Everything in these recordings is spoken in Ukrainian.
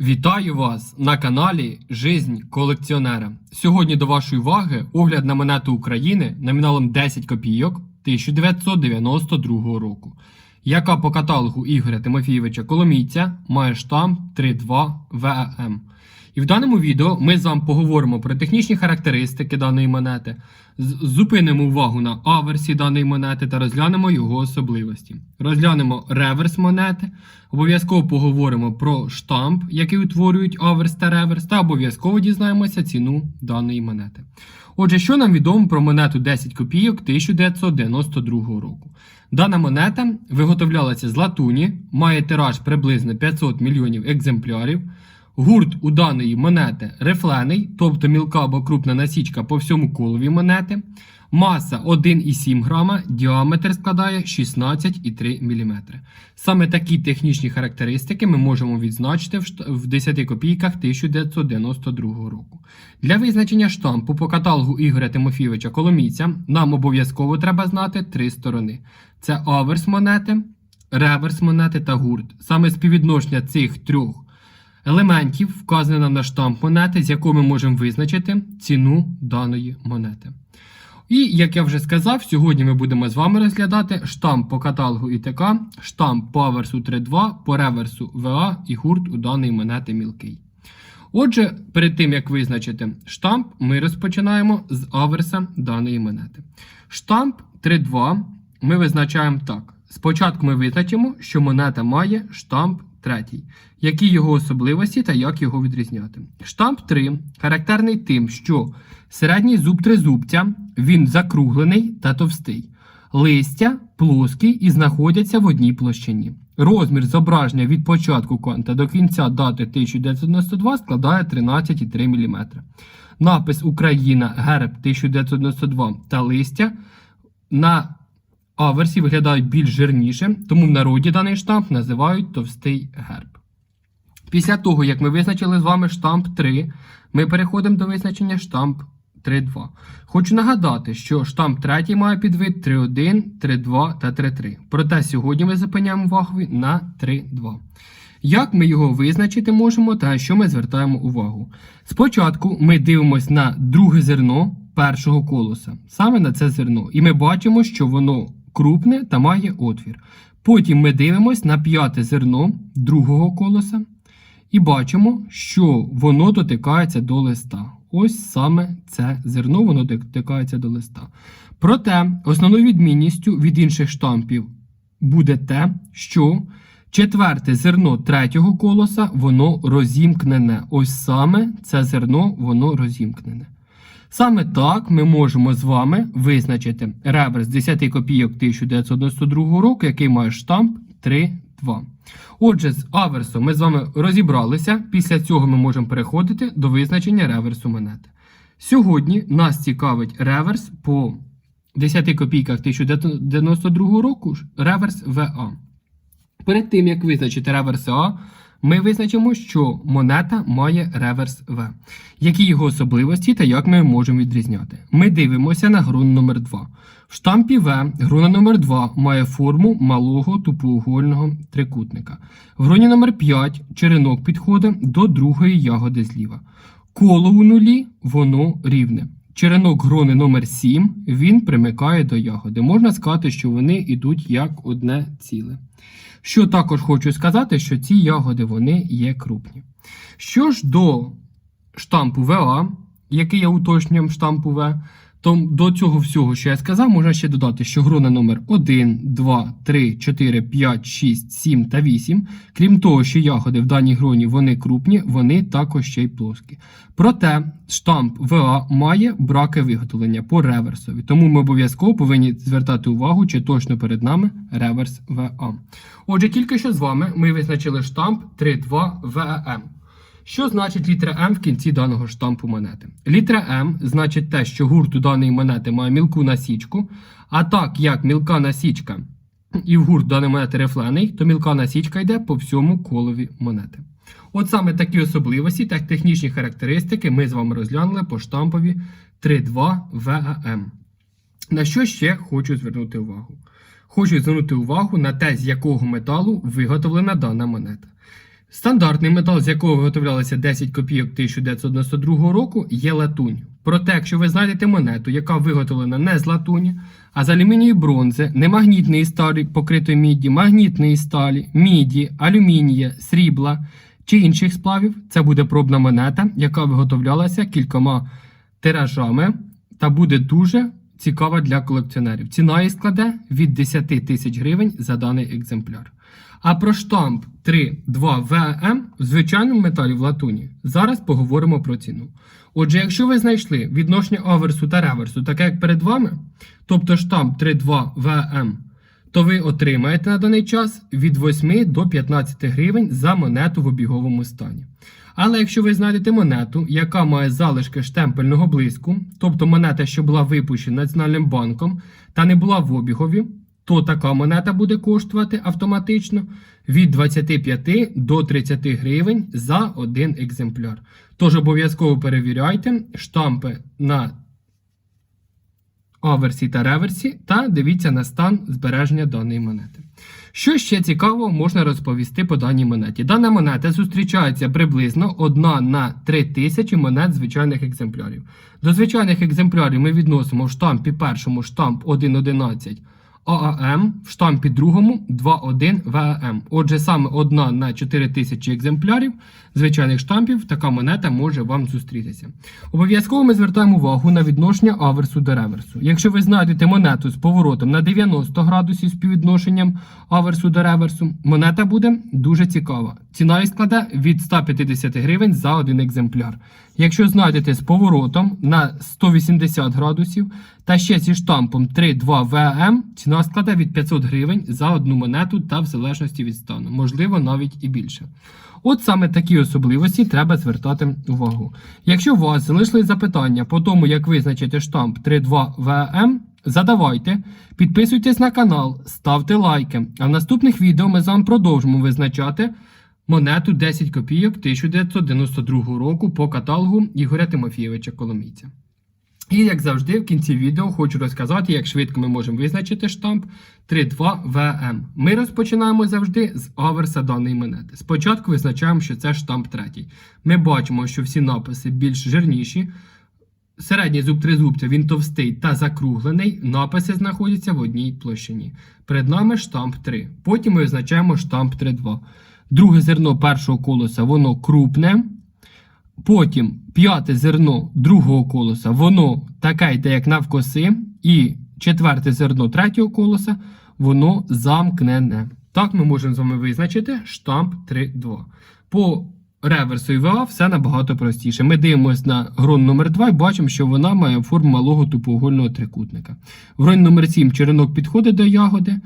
Вітаю вас на каналі Жизнь колекціонера. Сьогодні до вашої уваги огляд на монету України номіналом 10 копійок 1992 року, яка по каталогу Ігоря Тимофійовича Коломійця має штамп 32 ВМ. І в даному відео ми з вами поговоримо про технічні характеристики даної монети, зупинимо увагу на аверсі даної монети та розглянемо його особливості. Розглянемо реверс монети, обов'язково поговоримо про штамп, який утворюють аверс та реверс, та обов'язково дізнаємося ціну даної монети. Отже, що нам відомо про монету 10 копійок 1992 року? Дана монета виготовлялася з латуні, має тираж приблизно 500 мільйонів екземплярів. Гурт у даної монети рифлений, тобто мілка або крупна насічка по всьому колові монети. Маса 1,7 грама, діаметр складає 16,3 мм. Саме такі технічні характеристики ми можемо відзначити в 10 копійках 1992 року. Для визначення штампу по каталогу Ігоря Тимофійовича Коломійця нам обов'язково треба знати три сторони: це аверс монети, реверс монети та гурт. Саме співвідношення цих трьох елементів вказане на штамп монети, з якого ми можемо визначити ціну даної монети. І, як я вже сказав, сьогодні ми будемо з вами розглядати штамп по каталогу ІТК, штамп по аверсу 3.2, по реверсу ВА і гурт у даної монети мілкий. Отже, перед тим як визначити штамп, ми розпочинаємо з аверса даної монети. Штамп 3.2 ми визначаємо так. Спочатку ми визначимо, що монета має штамп третій, які його особливості та як його відрізняти. Штамп 3 характерний тим, що середній зуб тризубця він закруглений та товстий. Листя плоскі і знаходяться в одній площині. Розмір зображення від початку конта до кінця дати 1992 складає 13,3 мм. Напис Україна Герб 1992 та листя на аверсі виглядають більш жирніше, тому в народі даний штамп називають товстий герб. Після того, як ми визначили з вами штамп 3, ми переходимо до визначення штамп 3.2. Хочу нагадати, що штамп 3 має підвид 3.1, 3.2 та 3.3. Проте сьогодні ми зупиняємо увагу на 3.2. Як ми його визначити можемо та що ми звертаємо увагу? Спочатку ми дивимося на друге зерно першого колоса, саме на це зерно, і ми бачимо, що воно крупне та має отвір. Потім ми дивимося на п'яте зерно другого колоса і бачимо, що воно дотикається до листа. Ось саме це зерно, воно дотикається до листа. Проте основною відмінністю від інших штампів буде те, що четверте зерно третього колоса воно розімкнене. Ось саме це зерно воно розімкнене. Саме так ми можемо з вами визначити реверс 10 копійок 1992 року, який має штамп 3.2. Отже, з аверсом ми з вами розібралися. Після цього ми можемо переходити до визначення реверсу монети. Сьогодні нас цікавить реверс по 10 копійках 1992 року, реверс ВА. Перед тим, як визначити реверс А, ми визначимо, що монета має реверс В. Які його особливості та як ми можемо відрізняти? Ми дивимося на грун номер 2 В штампі В груна номер 2 має форму малого тупоугольного трикутника. В груні номер 5 черенок підходить до другої ягоди зліва. Коло у нулі воно рівне. Черенок грони номер 7 він примикає до ягоди. Можна сказати, що вони йдуть як одне ціле. Що також хочу сказати, що ці ягоди вони є крупні. Що ж до штампу ВА, який є уточненням штампу В, то до цього всього, що я сказав, можна ще додати, що грона номер 1, 2, 3, 4, 5, 6, 7 та 8, крім того, що ягоди в даній гроні вони крупні, вони також ще й плоскі. Проте штамп ВА має браки виготовлення по реверсові, тому ми обов'язково повинні звертати увагу, чи точно перед нами реверс ВА. Отже, тільки що з вами ми визначили штамп 3.2 ВАМ. Що значить літера М в кінці даного штампу монети? Літера М значить те, що гурт у даної монети має мілку насічку, а так як мілка насічка і в гурт даної монети рифлений, то мілка насічка йде по всьому колові монети. От саме такі особливості та технічні характеристики ми з вами розглянули по штампові 3.2 ВАМ. На що ще хочу звернути увагу? Хочу звернути увагу на те, з якого металу виготовлена дана монета. Стандартний метал, з якого виготовлялися 10 копійок 1992 року, є латунь. Проте, якщо ви знайдете монету, яка виготовлена не з латуні, а з алюмінію бронзи, немагнітної сталі, покритої мідді, магнітної сталі, міді, алюмінія, срібла чи інших сплавів, це буде пробна монета, яка виготовлялася кількома тиражами та буде дуже цікава для колекціонерів. Ціна її складе від 10 тисяч гривень за даний екземпляр. А про штамп 3.2 ВМ в звичайному металі в латуні зараз поговоримо про ціну. Отже, якщо ви знайшли відношення аверсу та реверсу, таке як перед вами, тобто штамп 3.2 ВМ, то ви отримаєте на даний час від 8 до 15 гривень за монету в обіговому стані. Але якщо ви знайдете монету, яка має залишки штемпельного блиску, тобто монета, що була випущена Національним банком та не була в обігові, то така монета буде коштувати автоматично від 25 до 30 гривень за один екземпляр. Тож обов'язково перевіряйте штампи на аверсі та реверсі та дивіться на стан збереження даної монети. Що ще цікавого можна розповісти по даній монеті? Дана монета зустрічається приблизно 1 на 3 тисячі монет звичайних екземплярів. До звичайних екземплярів ми відносимо в штампі першому штамп 1.11 ААМ, в штампі другому 2.1 ВАМ. Отже, саме 1 на 4 тисячі екземплярів звичайних штампів така монета може вам зустрітися. Обов'язково ми звертаємо увагу на відношення аверсу до реверсу. Якщо ви знайдете монету з поворотом на 90 градусів співвідношенням аверсу до реверсу, монета буде дуже цікава. Ціна її складе від 150 гривень за один екземпляр. Якщо знайдете з поворотом на 180 градусів та ще зі штампом 3.2 ВМ, ціна складе від 500 гривень за одну монету та в залежності від стану, можливо, навіть і більше. От саме такі особливості треба звертати увагу. Якщо у вас залишили запитання по тому, як визначити штамп 3.2 ВМ, задавайте, підписуйтесь на канал, ставте лайки. А в наступних відео ми з вами продовжимо визначати монету 10 копійок 1992 року по каталогу Ігоря Тимофійовича Коломійця. І як завжди, в кінці відео хочу розказати, як швидко ми можемо визначити штамп 3.2 ВМ. Ми розпочинаємо завжди з аверса даної монети. Спочатку визначаємо, що це штамп третій. Ми бачимо, що всі написи більш жирніші. Середній зуб тризубця він товстий та закруглений. Написи знаходяться в одній площині. Перед нами штамп 3. Потім ми визначаємо штамп 3.2. Друге зерно першого колеса воно крупне. Потім п'яте зерно другого колеса, воно таке йде, як навкоси. І четверте зерно третього колеса, воно замкнене. Так ми можемо з вами визначити штамп 3.2. По реверсу і ВА все набагато простіше. Ми дивимося на грон номер 2 і бачимо, що вона має форму малого тупоугольного трикутника. В грон номер 7 черенок підходить до ягоди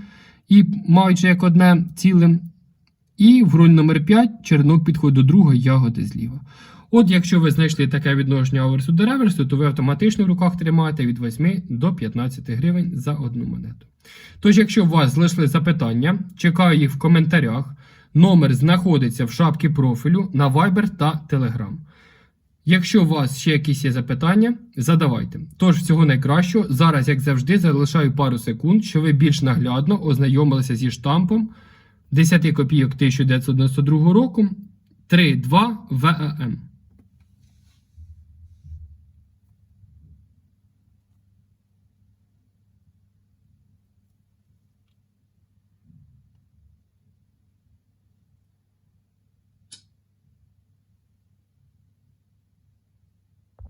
і майже як одне ціле. І в грон номер 5 черенок підходить до другої ягоди зліва. От якщо ви знайшли таке відношення аверсу до реверсу, то ви автоматично в руках тримаєте від 8 до 15 гривень за одну монету. Тож, якщо у вас залишили запитання, чекаю їх в коментарях. Номер знаходиться в шапці профілю на Viber та Telegram. Якщо у вас ще якісь є запитання, задавайте. Тож, всього найкращого, зараз, як завжди, залишаю пару секунд, щоб ви більш наглядно ознайомилися зі штампом 10 копійок 1992 року 3.2 ВАМ.